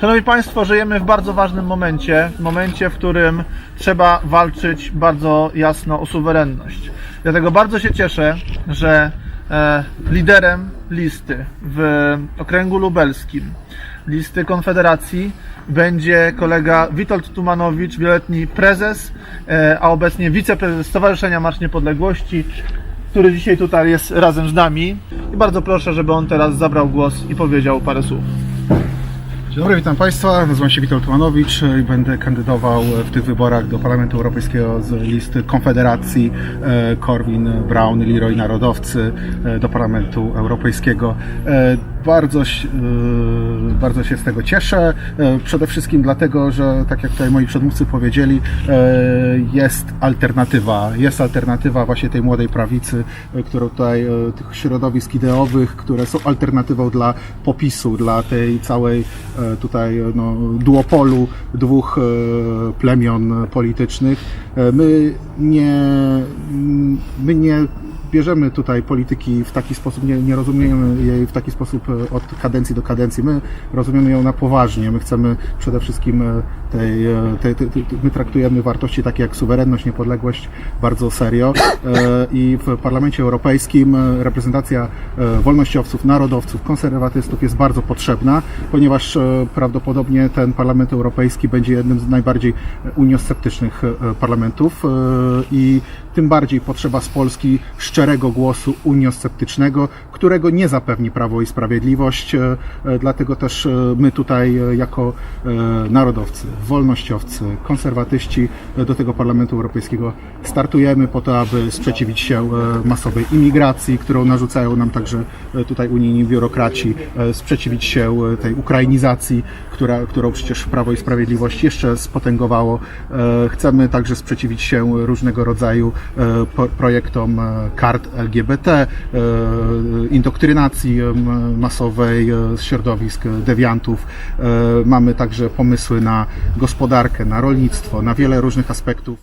Szanowni Państwo, żyjemy w bardzo ważnym momencie, w momencie, w którym trzeba walczyć bardzo jasno o suwerenność. Dlatego bardzo się cieszę, że e, liderem listy w okręgu lubelskim, listy Konfederacji, będzie kolega Witold Tumanowicz, wieloletni prezes, e, a obecnie wiceprezes Stowarzyszenia Marsz Niepodległości, który dzisiaj tutaj jest razem z nami. I bardzo proszę, żeby on teraz zabrał głos i powiedział parę słów. Dzień dobry, witam Państwa. Nazywam się Witold Tumanowicz i będę kandydował w tych wyborach do Parlamentu Europejskiego z listy Konfederacji e, Korwin, Brown, Leroy Narodowcy e, do Parlamentu Europejskiego. E, Bardzo, bardzo się z tego cieszę. Przede wszystkim dlatego, że tak jak tutaj moi przedmówcy powiedzieli, jest alternatywa. Jest alternatywa właśnie tej młodej prawicy, którą tutaj, tych środowisk ideowych, które są alternatywą dla popisu, dla tej całej tutaj e, no, duopolu dwóch e, plemion politycznych. E, My nie, my nie bierzemy tutaj polityki w taki sposób, nie, nie rozumiemy jej w taki sposób e, od kadencji do kadencji. My rozumiemy ją na poważnie. My chcemy przede wszystkim e, tej, tej, tej, tej my traktujemy wartości takie jak suwerenność, niepodległość bardzo serio E, i w Parlamencie Europejskim reprezentacja wolnościowców, narodowców, konserwatystów jest bardzo potrzebna, ponieważ prawdopodobnie ten Parlament Europejski będzie jednym z najbardziej uniosceptycznych parlamentów i tym bardziej potrzeba z Polski szczerego głosu uniosceptycznego, którego nie zapewni Prawo i Sprawiedliwość. E, e, Dlatego też e, my tutaj jako narodowcy, wolnościowcy, konserwatyści do tego Parlamentu Europejskiego startujemy po to, aby sprzeciwić się masowej imigracji, którą narzucają nam także tutaj unijni biurokraci, sprzeciwić się tej ukrainizacji, która, którą przecież Prawo i Sprawiedliwość jeszcze spotęgowało. Chcemy także sprzeciwić się różnego rodzaju projektom e, kart LGBT, e, indoktrynacji masowej e, z środowisk e, dewiantów. E, Mamy także pomysły na gospodarkę, na rolnictwo, na wiele różnych aspektów.